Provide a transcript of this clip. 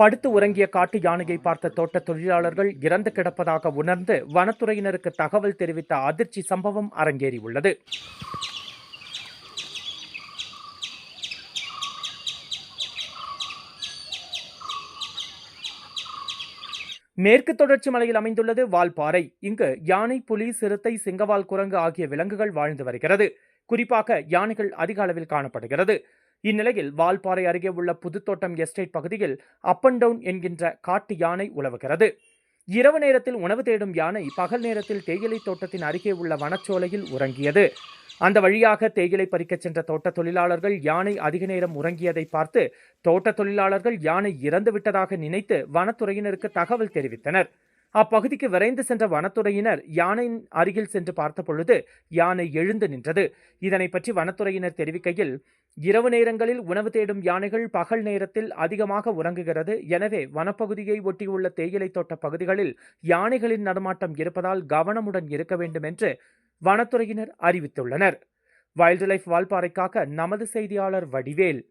படுத்து உறங்கிய காட்டு யானையை பார்த்த தோட்ட தொழிலாளர்கள் இறந்து கிடப்பதாக உணர்ந்து வனத்துறையினருக்கு தகவல் தெரிவித்த அதிர்ச்சி சம்பவம் அரங்கேறியுள்ளது. மேற்கு தொடர்ச்சி மலையில் அமைந்துள்ளது வால்பாறை. இங்கு யானை புலி சிறுத்தை சிங்கவால் குரங்கு ஆகிய விலங்குகள் வாழ்ந்து வருகிறது. குறிப்பாக யானைகள் அதிக அளவில் காணப்படுகிறது. இந்நிலையில் வால்பாறை அருகே உள்ள புதுத்தோட்டம் எஸ்டேட் பகுதியில் அப் அண்ட் டவுன் என்கின்ற காட்டு யானை உலவுகிறது. இரவு நேரத்தில் உணவு தேடும் யானை பகல் நேரத்தில் தேயிலை தோட்டத்தின் அருகே உள்ள வனச்சோலையில் உறங்கியது. அந்த வழியாக தேயிலை பறிக்கச் சென்ற தோட்ட தொழிலாளர்கள் யானை அதிக நேரம் உறங்கியதை பார்த்து தோட்ட தொழிலாளர்கள் யானை இறந்து விட்டதாக நினைத்து வனத்துறையினருக்கு தகவல் தெரிவித்தனர். அப்பகுதிக்கு விரைந்து சென்ற வனத்துறையினர் யானையின் அருகில் சென்று பார்த்த பொழுது யானை எழுந்து நின்றது. இதனை பற்றி வனத்துறையினர் தெரிவிக்கையில் இரவு நேரங்களில் உணவு தேடும் யானைகள் பகல் நேரத்தில் அதிகமாக உறங்குகிறது. எனவே வனப்பகுதியை ஒட்டியுள்ள தேயிலை தோட்ட பகுதிகளில் யானைகளின் நடமாட்டம் இருப்பதால் கவனமுடன் இருக்க வேண்டும் என்று வனத்துறையினர் அறிவித்துள்ளனர். வைல்டு லைஃப் வால்பாறைக்காக நமது செய்தியாளர் வடிவேல்.